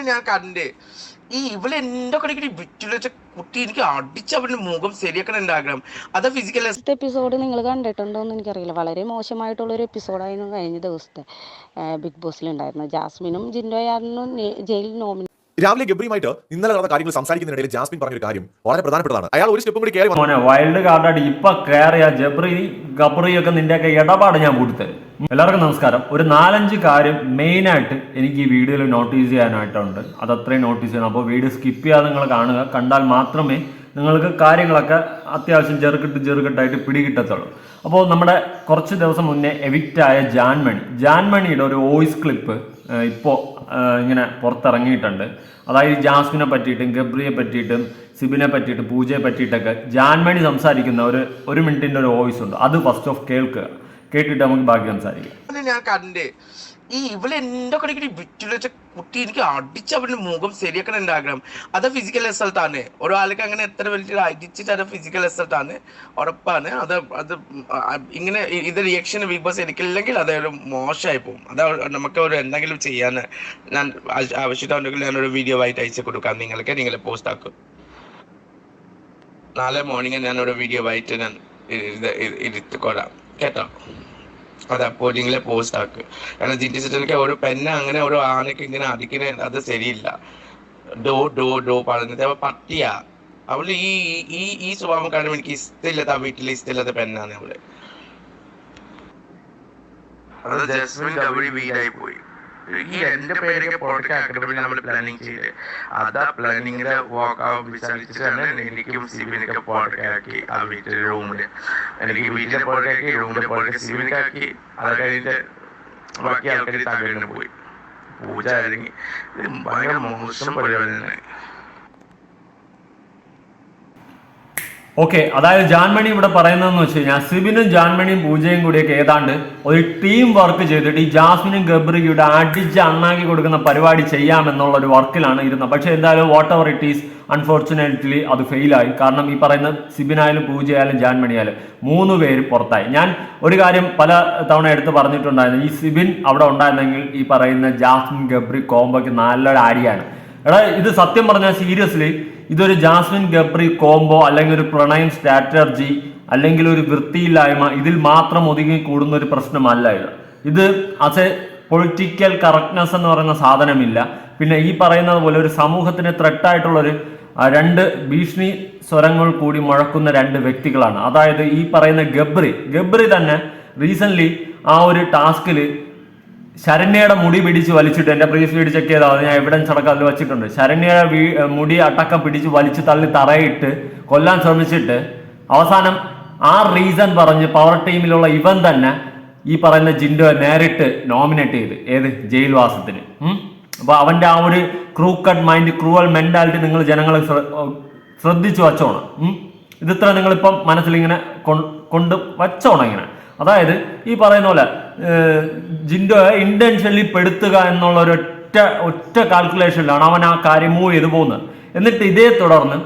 അത് ഞാൻ കണ്ട്. ഈ ഇവൾ എന്റെ കടക്കിട്ട് വിറ്റിൽ വെച്ച കുട്ടി എനിക്ക് അടിച്ച് അവന്റെ മുഖം ശരിയാക്കണം എന്റെ ആഗ്രഹം. അത് ഫിസിക്കൽ എപ്പിസോഡ് നിങ്ങൾ കണ്ടിട്ടുണ്ടോ എന്ന് എനിക്കറിയില്ല. വളരെ മോശമായിട്ടുള്ള ഒരു എപ്പിസോഡായിരുന്നു കഴിഞ്ഞ ദിവസത്തെ ബിഗ് ബോസിൽ ഉണ്ടായിരുന്നു ജാസ്മിനും ജിൻഡോയാറിനും ജയിലിൽ നോമിനി രാവിലെ ഗബ്രിയുമായിട്ട് ഇന്നലെ നടന്ന കാര്യങ്ങൾ സംസാരിക്കുന്നതിനിടയിൽ ജാസ്മിൻ പറഞ്ഞൊരു കാര്യം വളരെ പ്രധാനപ്പെട്ടതാണ്. അയാൾ ഒരു സ്റ്റെപ്പ് കൂടി കയറി വൈൽഡ് കാർഡ് ഇപ്പൊ കയറിയ ജബ്രി ഗബ്രി ഒക്കെ നിന്റെയൊക്കെ ഇടപാട് ഞാൻ കൊടുത്തത് എല്ലാവർക്കും നമസ്കാരം. ഒരു നാലഞ്ച് കാര്യം മെയിൻ ആയിട്ട് എനിക്ക് ഈ വീഡിയോയിൽ നോട്ടീസ് ചെയ്യാനായിട്ടുണ്ട്. അത് അത്രയും നോട്ടീസ് ചെയ്യണം. അപ്പോൾ വീഡിയോ സ്കിപ്പ് ചെയ്യാതെ നിങ്ങൾ കാണുക. കണ്ടാൽ മാത്രമേ നിങ്ങൾക്ക് കാര്യങ്ങളൊക്കെ അത്യാവശ്യം ചെറുകിട്ട് ചെറുകിട്ടായിട്ട് പിടികിട്ടത്തുള്ളൂ. അപ്പോൾ നമ്മുടെ കുറച്ച് ദിവസം മുന്നേ എവിക്റ്റ് ആയ ജാൻമണി. ജാൻമണിയുടെ ഒരു വോയിസ് ക്ലിപ്പ് ഇപ്പോൾ ഇങ്ങനെ പുറത്തിറങ്ങിയിട്ടുണ്ട്. അതായത് ജാസ്മിനെ പറ്റിയിട്ടും ഗബ്രിയെ പറ്റിയിട്ടും സിബിനെ പറ്റിയിട്ടും പൂജയെ പറ്റിയിട്ടൊക്കെ ജാൻമണി സംസാരിക്കുന്ന ഒരു ഒരു മിനിറ്റിന്റെ ഒരു വോയിസ് ഉണ്ട്. അത് ഫസ്റ്റ് ഓഫ് കേൾക്കുക. കേട്ടിട്ട് നമുക്ക് ബാക്കി സംസാരിക്കാം ഞാൻ കണ്ടേ ഈ ഇവൾ എന്റെ കടയ്ക്ക് വിറ്റിൽ വെച്ച കുട്ടി എനിക്ക് അടിച്ച് അവന്റെ മുഖം ശരിയാക്കണം എന്റെ ആഗ്രഹം അത് ഫിസിക്കൽ റിസൾട്ട് ആണ് ഒരാൾക്ക് അങ്ങനെ എത്ര വലിയ അടിച്ചിട്ട് അത് ഫിസിക്കൽ റിസൾട്ട് ആണ് ഉറപ്പാണ് അത് അത് ഇങ്ങനെ ഇത് റിയാക്ഷൻ ബിഗ് ബോസ് എടുക്കില്ലെങ്കിൽ അത് ഒരു മോശമായി പോകും അത് നമുക്ക് ഒരു എന്തെങ്കിലും ചെയ്യാൻ ഞാൻ ആവശ്യ- ആവശ്യമുണ്ടെങ്കിൽ ഞാൻ ഒരു വീഡിയോ ആയിട്ട് അയച്ചു കൊടുക്കാം നിങ്ങൾക്ക് നിങ്ങൾ പോസ്റ്റ് ആക്കും നാളെ മോർണിംഗ് ഞാൻ ഒരു വീഡിയോ ആയിട്ട് ഞാൻ ഇരുത്തിക്കൊള്ളാം കേട്ടോ. അതെ പോലിങ്ങിലെ പോസ്റ്റ് ആക്ക്. കാരണം ജിന്റി സിറ്റിനൊക്കെ ഒരു പെന്ന അങ്ങനെ ഒരു ആനക്ക് ഇങ്ങനെ അടിക്കണ അത് ശരിയില്ല. ഡോ ഡോ ഡോ പറഞ്ഞത് അവ പട്ടിയാ. അവൾ ഈ ഈ- ഈ സ്വഭാവം കാരണം എനിക്ക് ഇഷ്ടമില്ലാത്ത വീട്ടിൽ ഇഷ്ടമില്ലാത്ത പെണ്ണാണ് അവൾ. അത് ജസ്മിൻ ഗൗരി വീടായി പോയി. ഈ എന്റെ പേരൊക്കെ പുറത്തേക്ക് ആക്കണമെങ്കിൽ നമ്മൾ പ്ലാനിങ് ചെയ്ത്. അതാ പ്ലാനിങ്ങിന്റെ വാക്ക് വിചാരിച്ചിട്ടാണ് എനിക്കും സിബിനൊക്കെ പുറത്തേക്കാക്കി ആ വീട്ടിലെ റൂമിൽ എനിക്ക് വീട്ടിലെ പുറത്തേക്ക് റൂമിലെ പുറത്തേക്ക് സിബിനൊക്കെ അത് കഴിഞ്ഞിട്ട് ബാക്കി ആൾക്കാർ തകർന്നു പോയി. പൂജ ഇത് ഭയങ്കര മോശം പരിപാടിയാണ് ഓക്കെ അതായത് ജാൻമണി ഇവിടെ പറയുന്നതെന്ന് വെച്ച് കഴിഞ്ഞാൽ സിബിനും ജാൻമണിയും പൂജയും കൂടിയൊക്കെ ഏതാണ്ട് ഒരു ടീം വർക്ക് ചെയ്തിട്ട് ഈ ജാസ്മിനും ഗബ്രിയുടെ അടിച്ച് അണ്ണാക്കി കൊടുക്കുന്ന പരിപാടി ചെയ്യാമെന്നുള്ള ഒരു വർക്കിലാണ് ഇരുന്നത്. പക്ഷേ എന്തായാലും whatever it is unfortunately അത് ഫെയിലായി കാരണം ഈ പറയുന്ന സിബിനായാലും പൂജയായാലും ജാൻമണിയായാലും മൂന്ന് പേര് പുറത്തായി. ഞാൻ ഒരു കാര്യം പല തവണ എടുത്ത് പറഞ്ഞിട്ടുണ്ടായിരുന്നു. ഈ സിബിൻ അവിടെ ഉണ്ടായിരുന്നെങ്കിൽ ഈ പറയുന്ന ജാസ്മിൻ ഗബ്രി കോംബോയ്ക്ക് നല്ലൊരു ആടിയാണ് എടാ ഇത് സത്യം പറഞ്ഞാൽ സീരിയസ്ലി ഇതൊരു ജാസ്മിൻ ഗബ്രി കോംബോ അല്ലെങ്കിൽ ഒരു പ്രണയം സ്ട്രാറ്റർജി അല്ലെങ്കിൽ ഒരു വൃത്തിയില്ലായ്മ ഇതിൽ മാത്രം ഒതുങ്ങി കൂടുന്ന ഒരു പ്രശ്നമല്ല ഇത്. ഇത് അസ് എ പൊളിറ്റിക്കൽ കറക്റ്റ്നെസ് എന്ന് പറയുന്ന സാധനമില്ല. പിന്നെ ഈ പറയുന്നത് പോലെ ഒരു സമൂഹത്തിന് ത്രെട്ടായിട്ടുള്ളൊരു രണ്ട് ഭീഷണി സ്വരങ്ങൾ കൂടി മുഴക്കുന്ന രണ്ട് വ്യക്തികളാണ്. അതായത് ഈ പറയുന്ന ഗബ്രി. ഗബ്രി തന്നെ റീസെന്റ് ആ ഒരു ടാസ്കിൽ ശരണ്യയുടെ മുടി പിടിച്ച് വലിച്ചിട്ട് എന്റെ പ്രീസ് വീട് ചെക്ക് ചെയ്താൽ ഞാൻ എവിഡൻസ് അടക്കം അതിൽ വെച്ചിട്ടുണ്ട്. ശരണ്യയുടെ മുടി അടക്കം പിടിച്ച് വലിച്ച് തള്ളി തറയിട്ട് കൊല്ലാൻ ശ്രമിച്ചിട്ട് അവസാനം ആ റീസൺ പറഞ്ഞ് പവർ ടീമിലുള്ള ഇവൻ തന്നെ ഈ പറയുന്ന ജിൻഡോയെ നേരിട്ട് നോമിനേറ്റ് ചെയ്ത്. ഏത്? ജയിൽവാസത്തിന്. അപ്പോൾ അപ്പൊ അവന്റെ ആ ഒരു ക്രൂക്കഡ് മൈൻഡ് ക്രൂവൽ മെന്റാലിറ്റി നിങ്ങൾ ജനങ്ങൾ ശ്രദ്ധിച്ചു വച്ചോണം? ഇതിത്ര നിങ്ങളിപ്പം മനസ്സിലിങ്ങനെ കൊണ്ട് വച്ചോണം ഇങ്ങനെ. അതായത് ഈ പറയുന്ന പോലെ ജിൻഡോയെ ഇന്റൻഷനലി പെടുത്തുക എന്നുള്ള ഒരു ഒറ്റ ഒറ്റ കാൽക്കുലേഷനിലാണ് അവൻ ആ കാര്യം മൂവ് ചെയ്ത് പോകുന്നത്. എന്നിട്ട് ഇതേ തുടർന്ന്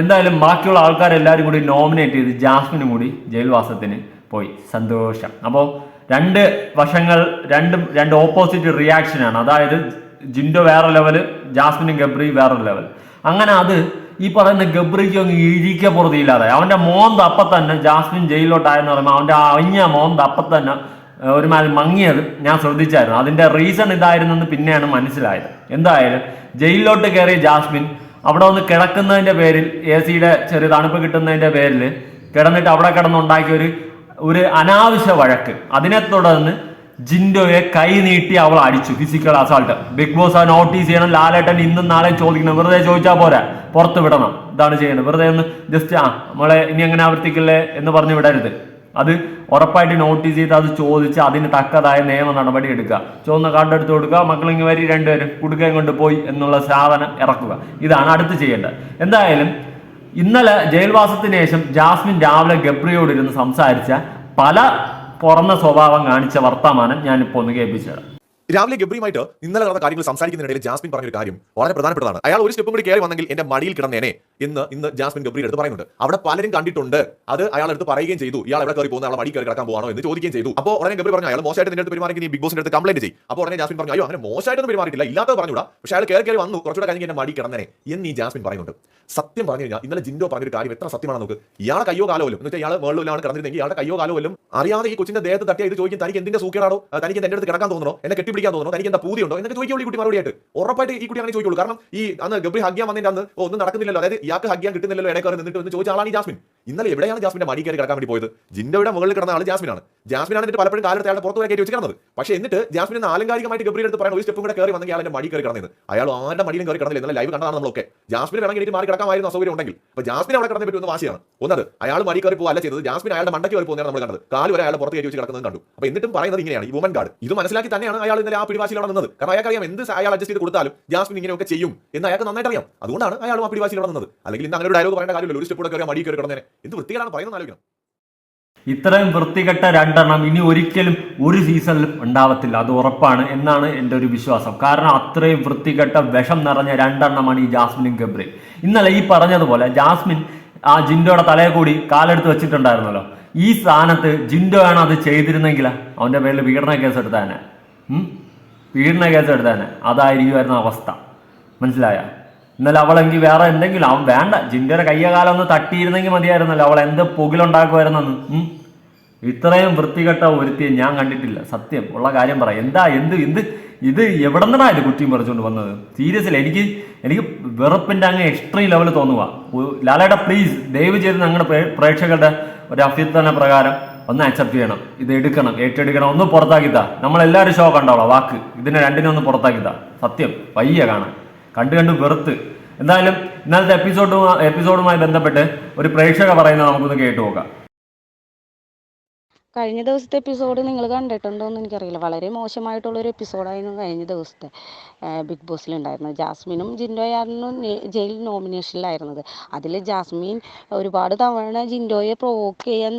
എന്തായാലും ബാക്കിയുള്ള ആൾക്കാരെല്ലാവരും കൂടി നോമിനേറ്റ് ചെയ്ത് ജാസ്മിനും കൂടി ജയിൽവാസത്തിന് പോയി. സന്തോഷം. അപ്പോൾ രണ്ട് വശങ്ങൾ രണ്ടും രണ്ട് ഓപ്പോസിറ്റ് റിയാക്ഷനാണ് അതായത് ജിൻഡോ വേറെ ലെവൽ ജാസ്മിനും ഗബ്രി വേറെ ലെവൽ അങ്ങനെ അത് ഈ പറയുന്ന ഗബ്രിക്ക് അങ്ങ് ഇഴിക്ക പുറത്തിയില്ലാതെ അവന്റെ മോന്ത അപ്പം തന്നെ ജാസ്മിൻ ജയിലിലോട്ടായെന്ന് പറയുമ്പോൾ അവന്റെ അഴിഞ്ഞ മോന്ത അപ്പം തന്നെ ഒരുമാതിരി മങ്ങിയത് ഞാൻ ശ്രദ്ധിച്ചായിരുന്നു. അതിന്റെ റീസൺ ഇതായിരുന്നെന്ന് പിന്നെയാണ് മനസ്സിലായത്. എന്തായാലും ജയിലിലോട്ട് കയറിയ ജാസ്മിൻ അവിടെ ഒന്ന് കിടക്കുന്നതിന്റെ പേരിൽ എ സിയുടെ ചെറിയ തണുപ്പ് കിട്ടുന്നതിന്റെ പേരിൽ കിടന്നിട്ട് അവിടെ കിടന്നുണ്ടാക്കിയ ഒരു ഒരു അനാവശ്യ വഴക്ക്. അതിനെ തുടർന്ന് ജിൻഡോയെ കൈ നീട്ടി അവൾ അടിച്ചു. ഫിസിക്കൽ അസാൾട്ട് ബിഗ് ബോസ് ആ നോട്ടീസ് ചെയ്യണം. ലാലേട്ടൻ ഇന്നും നാളെ ചോദിക്കണം. വെറുതെ ചോദിച്ചാൽ പോരാ? പുറത്ത് വിടണം. ഇതാണ് ചെയ്യുന്നത് വെറുതെ ഒന്ന് ജസ്റ്റ് ആ നമ്മളെ ഇനി എങ്ങനെ ആവർത്തിക്കില്ലേ എന്ന് പറഞ്ഞു വിടരുത്. അത് ഉറപ്പായിട്ട് നോട്ടീസ് ചെയ്ത് അത് ചോദിച്ച് അതിന് തക്കതായ നിയമ നടപടി എടുക്കുക. ചുവന്ന കാർഡ് എടുത്ത് കൊടുക്കുക. മക്കളിങ്ങ് വരി രണ്ടുപേരും കുടുക്കയും കൊണ്ട് പോയി എന്നുള്ള സാധനം ഇറക്കുക. ഇതാണ് അടുത്ത് ചെയ്യേണ്ടത്. എന്തായാലും ഇന്നലെ ജയിൽവാസത്തിന് ശേഷം ജാസ്മിൻ രാവിലെ ഗബ്രിയോട് ഇരുന്ന് സംസാരിച്ച പല പുറന്ന സ്വഭാവം കാണിച്ച വർത്തമാനം ഞാനിപ്പോൾ ഒന്ന് കേൾപ്പിച്ചുതരാം. രാവിലെ ഗബ്രിയുമായിട്ട് ഇന്നലെ നടന്ന കാര്യങ്ങൾ സംസാരിക്കുന്നതിനിടയിൽ ജാസ്മിൻ പറഞ്ഞൊരു കാര്യം വളരെ പ്രധാനപ്പെട്ടതാണ്. അയാൾ ഒരു സ്റ്റെപ്പും കൂടി കയറി വന്നെങ്കിൽ എന്റെ മടിയിൽ കിടന്നേനെ എന്ന് ഇന്ന് ജാസ്മിൻ ഗബ്രിയുടെ അടുത്ത് പറയുന്നുണ്ട്. അവിടെ പലരും കണ്ടിട്ടുണ്ട്. അത് അയാൾ എടുത്ത് പറയുകയും ചെയ്തു. ഇയാൾ എവിടെ കയറി പോകുന്ന? ആളെ മടി കയറി കിടക്കാൻ പോകണോ എന്ന് ചോദിക്കുകയും ചെയ്തു. അപ്പോൾ ഉടനെ ഗബ്രി പറഞ്ഞു അയാൾ മോശമായിട്ട് നിന്റെ അടുത്ത് പെരുമാറി നീ ബിഗ് ബോസിന്റെ അടുത്ത് കംപ്ലൈന്റ് ചെയ്യും. അപ്പോൾ ഉടനെ ജാസ്മിൻ പറഞ്ഞു അയ്യോ അങ്ങനെ മോശമായിട്ടൊന്നും പെരുമാറിയിട്ടില്ല. ഇല്ലാത്തത് പറഞ്ഞുകൂടാ. പക്ഷേ അയാൾ കയറി കയറി വന്നു. കുറച്ചുകൂടെ കഴിഞ്ഞ് എന്റെ മടി കിടന്നേനെ. എന്ന് ഈ ജാസ്മിൻ പറയുന്നുണ്ട്. സത്യം പറഞ്ഞു കഴിഞ്ഞാൽ ഇന്നലെ ജിൻഡോ പറഞ്ഞൊരു കാര്യം എത്ര സത്യമാണ് നമുക്ക് ഇയാളെ കയ്യോ കാലോ എന്ന് വെച്ചാൽ ഇയാൾ വേൾഡിലാണ് കിടന്നിരുന്നെങ്കിൽ ഇയാളുടെ കയ്യോ കാലോ അറിയാതെ ഈ കൊച്ചിന്റെ ദേഹത്ത് തട്ടിയ ചോദിക്കും തനിക്ക് എന്തിന്റെ സൂക്കേടാണോ തനിക്ക് എന്റെ അടുത്ത് കിടക്കാൻ തോന്നണോ എന്നെ കെട്ടിപ്പിടിക്കാൻ തോന്നുന്നു. തനിക്ക് എന്താ പൂതിയുണ്ടോ? എന്നൊക്കെ ചോദിക്കുള്ളൂ ഈ കുട്ടി മറുപടിയായിട്ട്. ഉറപ്പായിട്ട് ഈ കുട്ടി അങ്ങനെ ചോദിക്കുള്ളൂ. കാരണം ഈ അന്ന് ഗബ്രി ഹഗ്യാൻ വന്നതിന്റെ അന്ന് ഒന്നും നടക്കുന്നില്ലല്ലോ. അതായത് ഇയാൾക്ക് ഹഗ്യാൻ കിട്ടുന്നില്ലല്ലോ ഇടയ്ക്ക് കയറി നിന്നിട്ട് എന്ന് ചോദിച്ച ആളാണ് ഈ ജാസ്മിൻ. ഇന്നലെ എവിടെയാണ് ജാസ്മിന്റെ മടി കയറി കിടക്കാൻ വേണ്ടി പോയത്? ജിൻഡോയുടെ മുകളിൽ കിടന്ന ആൾ ജാസ്മിനാണ്. ജാസ്മിനാണ് എന്നിട്ട് പലപ്പോഴും കാലത്ത് അയാളുടെ പുറത്ത് വരെ കയറ്റി വെച്ചിരുന്നത് പക്ഷേ എന്നിട്ട് ജാസ്മിൻ ആലങ്കാരികമായിട്ട് ഗബ്രി എടുത്ത് പറയാൻ ഒരു സ്റ്റെപ്പ് കൂടെ കയറി വന്നെങ്കിൽ അയാളുടെ മടി കയറി കിടന്നത് അയാൾ ആരുടെ മടിയിലും കയറി കിടന്നില്ല. ഇന്നലെ ലൈവ് കണ്ടതാണ് നമ്മളൊക്കെ. ജാസ്മിൻ വേണമെങ്കിൽ എനിക്ക് മാറി കിടക്കാമായിരുന്നു അസൗകര്യം ഉണ്ടെങ്കിൽ. അപ്പോൾ ജാസ്മിൻ അവിടെ കിടന്നേ പറ്റുന്ന വാശിയാണ്. ഒന്നത് അയാൾ മടി കയറി പോകല്ല ചെയ്തത്. ജാസ്മിൻ അയാളുടെ മണ്ടയ്ക്ക് കയറി പോകുന്നതാണ് നമ്മൾ കണ്ടത്. കാൽ വരെ പുറത്ത് കയറ്റി വെച്ച് കിടക്കുന്നത് കണ്ടു. അപ്പോൾ എന്നിട്ടും പറയുന്നത് ഇങ്ങനെയാണ്. ഈ വുമൻ ഗാർഡ് ഇത് മനസ്സിലാക്കി തന്നെയാണ് അയാൾ ഇന്നലെ ആ പിടിവാശിയിലാണ് നിന്നത്. കാരണം അയാൾക്ക് അറിയാം എന്ത് അയാൾ അഡ്ജസ്റ്റ് ചെയ്ത് കൊടുത്താലും ജാസ്മിൻ ഇങ്ങനെയൊക്കെ ചെയ്യും എന്ന് അയാൾക്ക് നന്നായിട്ട് അറിയാം അതുകൊണ്ടാണ് അയാൾ ആ പിടിവാശിയിലാണ് നിന്നത്. അല്ലെങ്കിൽ ഇന്ന് അങ്ങനെ ഒരു ഡയലോഗ് പറയേണ്ട കാര്യമില്ല ഒരു സ്റ്റെപ്പ് കൂടെ കയറി മടി കയറി എന്ത് വൃത്തികളാണ് പറയുന്നത് ആലോചിക്കണം. ഇത്രയും വൃത്തികെട്ട രണ്ടെണ്ണം ഇനി ഒരിക്കലും ഒരു സീസണിലും ഉണ്ടാവത്തില്ല. അത് ഉറപ്പാണ് എന്നാണ് എന്റെ ഒരു വിശ്വാസം. കാരണം അത്രയും വൃത്തികെട്ട വിഷം നിറഞ്ഞ രണ്ടെണ്ണമാണ് ഈ ജാസ്മിനും ഗബ്രി ഇന്നലെ ഈ പറഞ്ഞതുപോലെ ജാസ്മിൻ ആ ജിൻഡോയുടെ തലയെ കൂടി കാലെടുത്ത് വെച്ചിട്ടുണ്ടായിരുന്നല്ലോ. ഈ സ്ഥാനത്ത് ജിൻഡോ ആണ് അത് ചെയ്തിരുന്നെങ്കിൽ അവന്റെ പേരിൽ പീഡന കേസ് എടുത്താനെ? പീഡന കേസ് എടുത്താനെ അതായിരിക്കുമായിരുന്നു അവസ്ഥ. മനസ്സിലായ? എന്നാൽ അവളെങ്കിൽ വേറെ എന്തെങ്കിലും അവൻ വേണ്ട. ജിൻഡോയുടെ കയ്യകാലം ഒന്ന് തട്ടിയിരുന്നെങ്കിൽ മതിയായിരുന്നല്ലോ. അവൾ എന്ത് പുകിലുണ്ടാക്കുമായിരുന്നെന്ന്. ഇത്രയും വൃത്തികെട്ട ഒരുത്തിയെ ഞാൻ കണ്ടിട്ടില്ല. സത്യം. ഉള്ള കാര്യം പറ. എന്താ? എന്ത്? എന്ത് ഇത് എവിടെ നിന്നാ ഇത് കുറ്റിയും പറിച്ചുകൊണ്ട് വന്നത്? സീരിയസ്ലി എനിക്ക് എനിക്ക് വെറുപ്പിന്റെ അങ്ങ് എക്സ്ട്രീം ലെവൽ തോന്നുക ലാലയുടെ പ്ലീസ് ദയവ് ചെയ്ത് ഞങ്ങളുടെ പ്രേക്ഷകരുടെ ഒരു അഭ്യർത്ഥന പ്രകാരം ഒന്ന് അക്സെപ്റ്റ് ചെയ്യണം. ഇത് എടുക്കണം ഏറ്റെടുക്കണം ഒന്ന് പുറത്താക്കിത്താ. നമ്മളെല്ലാവരും ഷോ കണ്ടോളാം വാക്ക്. ഇതിനെ രണ്ടിനെ ഒന്ന് പുറത്താക്കിത്താ. സത്യം വയ്യ കാണാൻ. കണ്ടു കണ്ട് വെറുത്ത്. എന്തായാലും ഇന്നലത്തെ എപ്പിസോഡുമായി എപ്പിസോഡുമായി ബന്ധപ്പെട്ട് ഒരു പ്രേക്ഷക പറയുന്നത് നമുക്കൊന്ന് കേട്ടു നോക്കാം. കഴിഞ്ഞ ദിവസത്തെ എപ്പിസോഡ് നിങ്ങൾ കണ്ടിട്ടുണ്ടോ എന്ന് എനിക്കറിയില്ല. വളരെ മോശമായിട്ടുള്ളൊരു എപ്പിസോഡായിരുന്നു കഴിഞ്ഞ ദിവസത്തെ ബിഗ് ബോസിലുണ്ടായിരുന്നത് ജാസ്മിനും ജിൻഡോയായിരുന്നു ജയിൽ നോമിനേഷനിലായിരുന്നത് അതിൽ ജാസ്മിൻ ഒരുപാട് തവണ ജിൻഡോയെ പ്രൊവോക്ക് ചെയ്യാൻ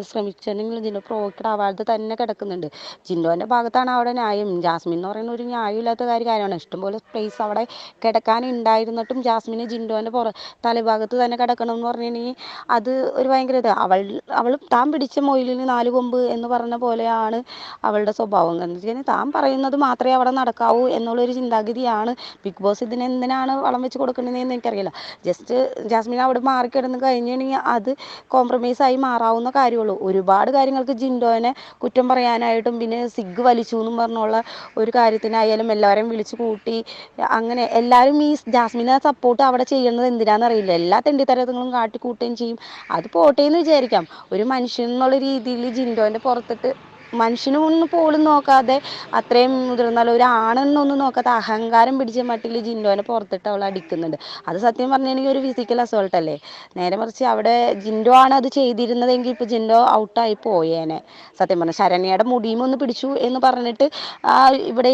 ശ്രമിച്ചിട്ടുണ്ടെങ്കിൽ ജിൻഡോ പ്രൊവോക്കഡ് ആവാതെ തന്നെ കിടക്കുന്നുണ്ട്. ജിൻഡോന്റെ ഭാഗത്താണ് അവിടെ ന്യായം. ജാസ്മിൻ എന്ന് പറയുന്ന ഒരു ന്യായമില്ലാത്ത കാര്യ- കാര്യമാണ് ഇഷ്ടംപോലെ സ്പേസ് അവിടെ കിടക്കാനുണ്ടായിരുന്നിട്ടും ജാസ്മിന് ജിൻഡോന്റെ പുറ തലഭാഗത്ത് തന്നെ കിടക്കണം എന്ന് പറഞ്ഞിട്ടുണ്ടെങ്കിൽ അത് ഒരു ഭയങ്കര അവൾ അവൾ താൻ പിടിച്ച മൊയിലിന് നാല് കൊമ്പ് എന്ന് പറഞ്ഞ പോലെയാണ് അവളുടെ സ്വഭാവം. എന്ന് വെച്ചാൽ താൻ പറയുന്നത് മാത്രമേ അവിടെ നടക്കാവൂ എന്നുള്ളൊരു ചിന്താഗതിയാണ് ബിഗ് ബോസ് ഇതിന് എന്തിനാണ് വളം വെച്ച് കൊടുക്കുന്നതെന്ന് എനിക്കറിയില്ല. ജസ്റ്റ് ജാസ്മിൻ അവിടെ മാറിക്കിടന്ന് കഴിഞ്ഞിട്ടുണ്ടെങ്കിൽ അത് കോംപ്രമൈസ് ആയി മാറാവുന്ന കാര്യമുള്ളൂ. ഒരുപാട് കാര്യങ്ങൾക്ക് ജിൻഡോനെ കുറ്റം പറയാനായിട്ടും പിന്നെ സിഗ് വലിച്ചു എന്നും പറഞ്ഞുള്ള ഒരു കാര്യത്തിനായാലും എല്ലാവരെയും വിളിച്ചു കൂട്ടി അങ്ങനെ എല്ലാവരും ഈ ജാസ്മിനെ സപ്പോർട്ട് അവിടെ ചെയ്യുന്നത് എന്തിനാണെന്നറിയില്ല എല്ലാ തെണ്ടിത്തരങ്ങളും കാട്ടിക്കൂട്ടുകയും ചെയ്യും. അത് പോട്ടെ എന്ന് വിചാരിക്കാം. ഒരു മനുഷ്യൻ എന്നുള്ള രീതിയിൽ ജിൻഡോന്റെ പുറത്തിട്ട് മനുഷ്യനൊന്നും പോലും നോക്കാതെ അത്രയും മുതിർന്നാൽ ഒരു ആണെന്നൊന്നും നോക്കാതെ അഹങ്കാരം പിടിച്ച മട്ടിൽ ജിൻഡോനെ പുറത്തിട്ട് അവൾ അടിക്കുന്നുണ്ട്. അത് സത്യം പറഞ്ഞിട്ടുണ്ടെങ്കിൽ ഒരു ഫിസിക്കൽ അസോൾട്ട് അല്ലേ? നേരെ മറിച്ച് അവിടെ ജിൻഡോ ആണ് അത് ചെയ്തിരുന്നതെങ്കിൽ ഇപ്പോൾ ജിൻഡോ ഔട്ടായി പോയേനെ. സത്യം പറഞ്ഞാൽ ശരണ്യയുടെ മുടിയും ഒന്ന് പിടിച്ചു എന്ന് പറഞ്ഞിട്ട് ആ ഇവിടെ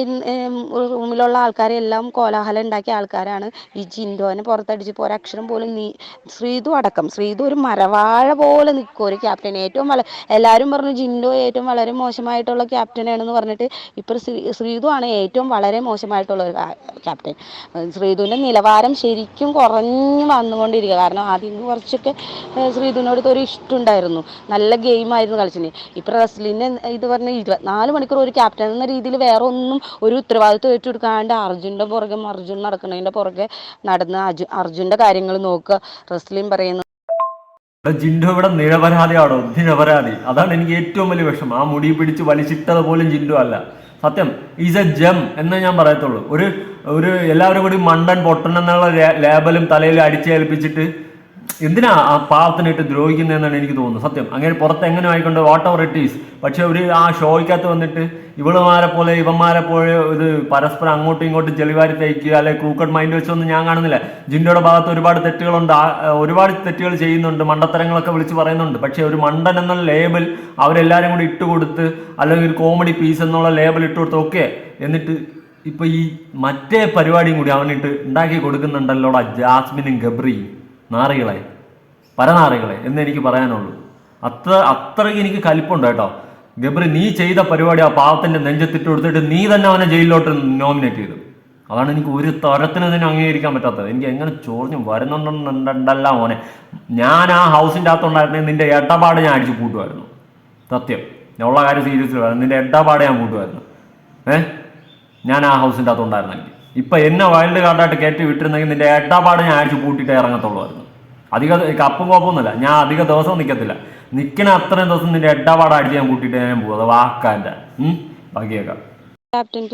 റൂമിലുള്ള ആൾക്കാരെല്ലാം കോലാഹലം ഉണ്ടാക്കിയ ആൾക്കാരാണ് ഈ ജിൻഡോനെ പുറത്തടിച്ച് പോരാ ഒരക്ഷരം പോലും നീ ശ്രീതു അടക്കം ശ്രീതു ഒരു മരവാഴ പോലെ നിൽക്കും ഒരു ക്യാപ്റ്റൻ ഏറ്റവും വളരെ എല്ലാവരും പറഞ്ഞു ജിൻഡോ ഏറ്റവും വളരെ മോശമായിട്ടുള്ള ക്യാപ്റ്റനാണെന്ന് പറഞ്ഞിട്ട് ഇപ്പോൾ ശ്രീ ശ്രീതു ആണ് ഏറ്റവും വളരെ മോശമായിട്ടുള്ള ഒരു ക്യാപ്റ്റൻ ശ്രീതുവിന്റെ നിലവാരം ശരിക്കും കുറഞ്ഞു വന്നുകൊണ്ടിരിക്കുക. കാരണം ആദ്യം കുറച്ചൊക്കെ ശ്രീതുവിനോട് ഒരു ഇഷ്ടമുണ്ടായിരുന്നു. നല്ല ഗെയിമായിരുന്നു കളിച്ചിന്. ഇപ്പോൾ റസ്ലിന്റെ ഇത് പറഞ്ഞ ഇരുപത്തിനാല് മണിക്കൂർ ഒരു ക്യാപ്റ്റൻ എന്ന രീതിയിൽ വേറെ ഒന്നും ഒരു ഉത്തരവാദിത്വം ഏറ്റെടുക്കാണ്ട് അർജുന്റെ പുറകെ അർജുൻ നടക്കുന്നതിന്റെ പുറകെ നടന്ന് അർജു അർജുന്റെ കാര്യങ്ങൾ നോക്കുക. റസ്ലിൻ പറയുന്നു ഇവിടെ ജിൻഡോ ഇവിടെ നിരപരാധിയാണോ? നിരപരാധി. അതാണ് എനിക്ക് ഏറ്റവും വലിയ വിഷമം. ആ മുടി പിടിച്ച് വലിച്ചിട്ടത് പോലും ജിൻഡോ അല്ല. സത്യം ഈസ് എ ജം എന്നേ ഞാൻ പറയത്തുള്ളൂ. ഒരു ഒരു എല്ലാവരും കൂടി മണ്ടൻ പൊട്ടൻ എന്നുള്ള ലേബലും തലയിൽ അടിച്ചേൽപ്പിച്ചിട്ട് എന്തിനാ ആ പാവത്തിനായിട്ട് ദ്രോഹിക്കുന്നതെന്നാണ് എനിക്ക് തോന്നുന്നത്? സത്യം. അങ്ങനെ പുറത്ത് എങ്ങനെ ആയിക്കൊണ്ട് വാട്ട് എവർ ഇറ്റ് ഈസ് പക്ഷെ ഒരു ആ ഷോയ്ക്കകത്ത് വന്നിട്ട് ഇവളുമാരെ പോലെ ഇവന്മാരെ പോലെ ഇത് പരസ്പരം അങ്ങോട്ടും ഇങ്ങോട്ടും ചെളിവാരി തയ്ക്കുക അല്ലെ ക്രൂക്കഡ് മൈൻഡ് വെച്ചൊന്നും ഞാൻ കാണുന്നില്ല. ജിൻഡോയുടെ ഭാഗത്ത് ഒരുപാട് തെറ്റുകളുണ്ട്. ഒരുപാട് തെറ്റുകൾ ചെയ്യുന്നുണ്ട്. മണ്ടത്തരങ്ങളൊക്കെ വിളിച്ച് പറയുന്നുണ്ട്. പക്ഷെ ഒരു മണ്ടൻ എന്നുള്ള ലേബൽ അവരെല്ലാവരും കൂടി ഇട്ട് കൊടുത്ത് അല്ലെങ്കിൽ ഒരു കോമഡി പീസ് എന്നുള്ള ലേബൽ ഇട്ട് കൊടുത്ത് ഓക്കെ എന്നിട്ട് ഇപ്പൊ ഈ മറ്റേ പരിപാടിയും കൂടി അവനിട്ട് ഉണ്ടാക്കി കൊടുക്കുന്നുണ്ടല്ലോടാ ജാസ്മിനും ഗബ്രിയും. നാറികളെ പരനാറികളെ എന്നെനിക്ക് പറയാനുള്ളൂ. അത്ര അത്രയ്ക്ക് എനിക്ക് കലിപ്പുണ്ട് കേട്ടോ. ഗബ്രി നീ ചെയ്ത പരിപാടി ആ പാവത്തിന്റെ നെഞ്ചത്തിട്ട് കൊടുത്തിട്ട് നീ തന്നെ അവനെ ജയിലിലോട്ട് നോമിനേറ്റ് ചെയ്തു. അതാണ് എനിക്ക് ഒരു തരത്തിന് തന്നെ അംഗീകരിക്കാൻ പറ്റാത്തത്. എനിക്ക് എങ്ങനെ ചോർഞ്ഞു വരുന്നുണ്ടെന്നുണ്ടല്ല മോനെ. ഞാൻ ആ ഹൗസിന്റെ അകത്തുണ്ടായിരുന്നെങ്കിൽ നിന്റെ ഇടപാട് ഞാൻ അടിച്ചു കൂട്ടുമായിരുന്നു. സത്യം. ഉള്ള കാര്യം സീരിയസ് നിന്റെ ഇടപാട് ഞാൻ കൂട്ടുമായിരുന്നു. ഏഹ് ഞാൻ ആ ഹൗസിന്റെ അകത്തുണ്ടായിരുന്നെങ്കിൽ. ഇപ്പൊ എന്നെ വൈൽഡ് കാർഡായിട്ട് കയറ്റി വിട്ടിരുന്നെങ്കിൽ നിന്റെ ഇടപാട് ഞാൻ അടിച്ചു കൂട്ടിയിട്ടേ ഇറങ്ങത്തുള്ളായിരുന്നു. അധിക കപ്പും കോപ്പൊന്നുമില്ല. ഞാൻ അധിക ദിവസം നിൽക്കത്തില്ല നിൽക്കണ അത്രയും ദിവസം നിന്റെ എട്ടാപാട് അടിച്ച് ഞാൻ കൂട്ടിയിട്ട് ഞാൻ പോകും അത് വാക്കാന്റെ. ബാക്കിയേക്കാം. ക്യാപ്റ്റൻ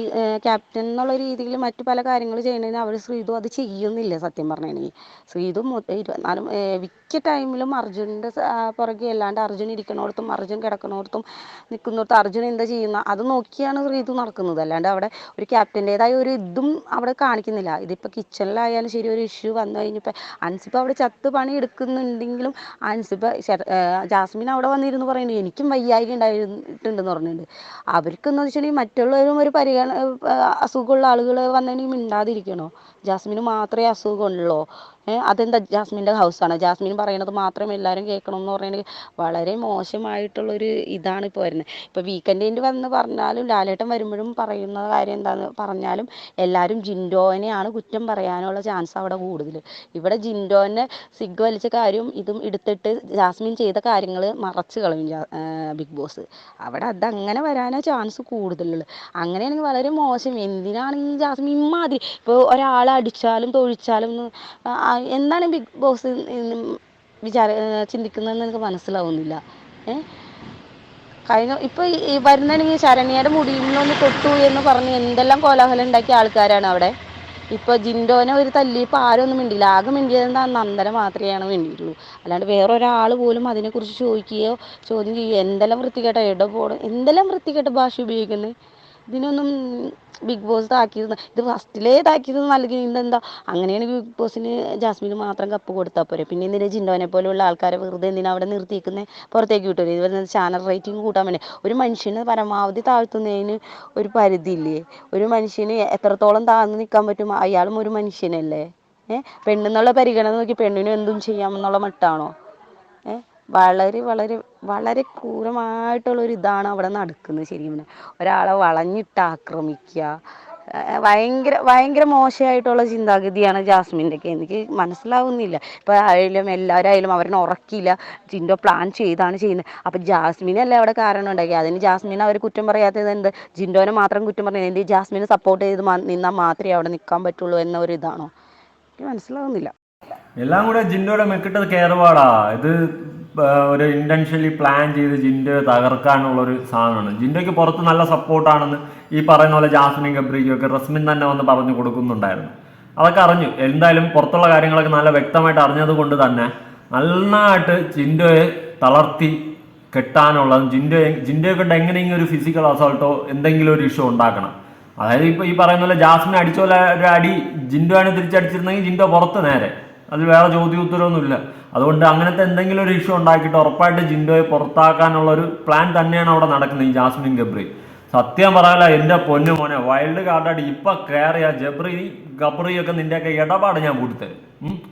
ക്യാപ്റ്റൻ എന്നുള്ള രീതിയിൽ മറ്റു പല കാര്യങ്ങൾ ചെയ്യണതിന് അവർ ശ്രീതു അത് ചെയ്യുന്നില്ല സത്യം പറഞ്ഞിട്ടുണ്ടെങ്കിൽ ശ്രീതു ഇരുപത്തിനാലും മിക്ക ടൈമിലും ആ പുറകെ അല്ലാണ്ട് അർജുൻ ഇരിക്കണോടത്തും അർജുൻ കിടക്കണോടത്തും നിൽക്കുന്നിടത്ത് അർജുൻ എന്താ ചെയ്യുന്ന അത് നോക്കിയാണ് ശ്രീതു നടക്കുന്നത്. അല്ലാണ്ട് അവിടെ ഒരു ക്യാപ്റ്റന്റെതായ ഒരു ഇതും അവിടെ കാണിക്കുന്നില്ല. ഇതിപ്പോൾ കിച്ചണിലായാലും ശരി ഒരു ഇഷ്യൂ വന്നു കഴിഞ്ഞപ്പോൾ അൻസിപ്പ അവിടെ ചത്ത് പണി എടുക്കുന്നുണ്ടെങ്കിലും ഏഹ് ജാസ്മിൻ അവിടെ വന്നിരുന്നു പറയുന്നു എനിക്കും വയ്യായിക ഉണ്ടായിട്ടുണ്ടെന്ന് പറഞ്ഞിട്ടുണ്ട്. അവർക്കെന്ന് വെച്ചിട്ടുണ്ടെങ്കിൽ മറ്റുള്ളവരും ഒരു പരിഗണ അസുഖമുള്ള ആളുകൾ വന്നെങ്കിൽ മിണ്ടാതിരിക്കണോ? ജാസ്മിന് മാത്രമേ അസുഖമുള്ളൂ? അതെന്താ ജാസ്മിന്റെ ഹൗസാണ്. ജാസ്മിൻ പറയണത് മാത്രം എല്ലാവരും കേൾക്കണം എന്ന് പറയുന്നത് വളരെ മോശമായിട്ടുള്ളൊരു ഇതാണ് ഇപ്പോൾ വരുന്നത്. ഇപ്പോൾ വീക്കെൻഡിന്റെ വന്ന് പറഞ്ഞാലും ലാലേട്ടൻ വരുമ്പോഴും പറയുന്ന കാര്യം എന്താണെന്ന് പറഞ്ഞാലും എല്ലാവരും ജിൻഡോനെയാണ് കുറ്റം പറയാനുള്ള ചാൻസ് അവിടെ കൂടുതൽ. ഇവിടെ ജിൻഡോനെ സിഗ് വലിച്ച കാര്യം ഇതും എടുത്തിട്ട് ജാസ്മിൻ ചെയ്ത കാര്യങ്ങൾ മറച്ച് കളയും ബിഗ് ബോസ്. അവിടെ അതങ്ങനെ വരാനാ ചാൻസ് കൂടുതലുള്ളത്. അങ്ങനെയാണെങ്കിൽ വളരെ മോശം. എന്തിനാണ് ഈ ജാസ്മിൻ ഇമാതിരി ഇപ്പോൾ ഒരാളെ അടിച്ചാലും തൊഴിച്ചാലും എന്താണ് ബിഗ് ബോസ് വിചാര ചിന്തിക്കുന്നതെന്ന് എനിക്ക് മനസ്സിലാവുന്നില്ല. ഏ? കഴിഞ്ഞ ഇപ്പൊ ഈ- വരുന്നുണ്ടെങ്കിൽ ശരണ്യയുടെ മുടിയിലൊന്ന് തൊട്ടു എന്ന് പറഞ്ഞ് എന്തെല്ലാം കോലാഹലം ഉണ്ടാക്കിയ ആൾക്കാരാണ് അവിടെ. ഇപ്പൊ ജിൻഡോനെ ഒരു തല്ലിയപ്പോൾ ആരും ഒന്നും മിണ്ടിയില്ല. ആകെ മിണ്ടിയത് നന്ദന മാത്രമേ മിണ്ടിയിട്ടുള്ളൂ അല്ലാണ്ട് വേറെ ഒരാൾ പോലും അതിനെക്കുറിച്ച് ചോദിക്കുകയോ ചോദ്യം ചെയ്യുകയോ എന്തെല്ലാം വൃത്തികെട്ട ഇടപോട് എന്തെല്ലാം വൃത്തികെട്ട ഭാഷ ഉപയോഗിക്കുന്നത് ഇതിനൊന്നും ബിഗ് ബോസ് താക്കിയത് ഇത് ഫസ്റ്റിലേ താക്കിയത് നൽകി ഇതെന്താ അങ്ങനെയാണെങ്കിൽ ബിഗ് ബോസിന് ജാസ്മിന് മാത്രം കപ്പ് കൊടുത്താൽ പോരെ. പിന്നെ എന്തിനാ ജിൻഡോനെ പോലെയുള്ള ആൾക്കാരെ വെറുതെ എന്തിനാ അവിടെ നിർത്തിയിരിക്കുന്നത് പുറത്തേക്ക് വിട്ടു ഇവർ ചാനൽ റേറ്റിംഗ് കൂട്ടാൻ വേണ്ടി. ഒരു മനുഷ്യന് പരമാവധി താഴ്ത്തുന്നതിന് ഒരു പരിധിയില്ലേ? ഒരു മനുഷ്യന് എത്രത്തോളം താഴ്ന്നു നിൽക്കാൻ പറ്റും? അയാളും ഒരു മനുഷ്യനല്ലേ? ഏഹ് പെണ്ണെന്നുള്ള പരിഗണന നോക്കി പെണ്ണിനും എന്തും ചെയ്യാമെന്നുള്ള മട്ടാണോ? വളരെ വളരെ വളരെ ക്രൂരമായിട്ടുള്ളൊരു ഇതാണ് അവിടെ നടക്കുന്നത് ശരിക്കും ഒരാളെ വളഞ്ഞിട്ട് ആക്രമിക്കുക. ഭയങ്കര ഭയങ്കര മോശമായിട്ടുള്ള ചിന്താഗതിയാണ് ജാസ്മിന്റെ ഒക്കെ എനിക്ക് മനസ്സിലാവുന്നില്ല. ഇപ്പോൾ ആയാലും എല്ലാവരായാലും അവരെ ഉറക്കില്ല ജിൻഡോ പ്ലാൻ ചെയ്താണ് ചെയ്യുന്നത്. അപ്പോൾ ജാസ്മിനല്ലേ അവിടെ കാരണം ഉണ്ടാക്കി? അതിന് ജാസ്മിൻ അവർ കുറ്റം പറയാത്തത് എന്ത്? ജിൻഡോനെ മാത്രം കുറ്റം പറയുന്നത് എന്ത്? ജാസ്മിനെ സപ്പോർട്ട് ചെയ്ത് നിന്നാൽ മാത്രമേ അവിടെ നിൽക്കാൻ പറ്റുള്ളൂ എന്ന ഒരു ഇതാണോ എനിക്ക് മനസ്സിലാവുന്നില്ല. എല്ലാം കൂടെ ജിൻഡോയുടെ മെക്കിട്ടത് കയറുപാടാ ഇത് ഒരു ഇന്റൻഷ്യലി പ്ലാൻ ചെയ്ത് തകർക്കാനുള്ള ഒരു സാധനമാണ്. ജിൻഡോയ്ക്ക് പുറത്ത് നല്ല സപ്പോർട്ടാണെന്ന് ഈ പറയുന്ന പോലെ ജാസ്മിൻ ഗബ്രിക്കും ഒക്കെ റസ്മിൻ തന്നെ വന്ന് പറഞ്ഞു കൊടുക്കുന്നുണ്ടായിരുന്നു. അതൊക്കെ അറിഞ്ഞു. എന്തായാലും പുറത്തുള്ള കാര്യങ്ങളൊക്കെ നല്ല വ്യക്തമായിട്ട് അറിഞ്ഞത് കൊണ്ട് തന്നെ നന്നായിട്ട് ജിൻഡോയെ തളർത്തി കെട്ടാനുള്ളതും ജിൻഡോ ജിൻഡോയെ കൊണ്ട് എങ്ങനെയെങ്കിലും ഒരു ഫിസിക്കൽ അസോൾട്ടോ എന്തെങ്കിലും ഒരു ഇഷ്യൂ ഉണ്ടാക്കണം. അതായത് ഇപ്പോൾ ഈ പറയുന്ന പോലെ ജാസ്മിൻ അടിച്ച ഒരു അടി ജിൻഡോ ആണ് തിരിച്ചടിച്ചിരുന്നെങ്കിൽ ജിൻഡോ പുറത്ത് നേരെ. അതിൽ വേറെ ചോദ്യോത്തരമൊന്നുമില്ല അതുകൊണ്ട് അങ്ങനത്തെ എന്തെങ്കിലും ഒരു ഇഷ്യൂ ഉണ്ടാക്കിയിട്ട് ഉറപ്പായിട്ട് ജിൻഡോയെ പുറത്താക്കാനുള്ള ഒരു പ്ലാൻ തന്നെയാണ് അവിടെ നടക്കുന്നത് ഈ ജാസ്മിൻ ഗബ്രി. സത്യം പറയാല എന്റെ പൊന്നു മോനെ വൈൽഡ് കാർഡായിട്ട് ഇപ്പൊ കയറിയ ജബ്രി ഗബ്രിയൊക്കെ നിന്റെയൊക്കെ ഇടപാട് ഞാൻ കൂട്ടിത്തരും.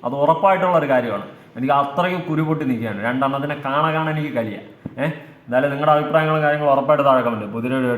അത് ഉറപ്പായിട്ടുള്ള ഒരു കാര്യമാണ്. എനിക്ക് അത്രയും കുരുപൊട്ടി നിൽക്കുകയാണ്. രണ്ടെണ്ണത്തിനെ കാണാൻ കാണാൻ എനിക്ക് കഴിയാം. ഏഹ് എന്തായാലും നിങ്ങളുടെ അഭിപ്രായങ്ങളും കാര്യങ്ങളും ഉറപ്പായിട്ട് താഴെ കമന്റ് പുതിയൊരു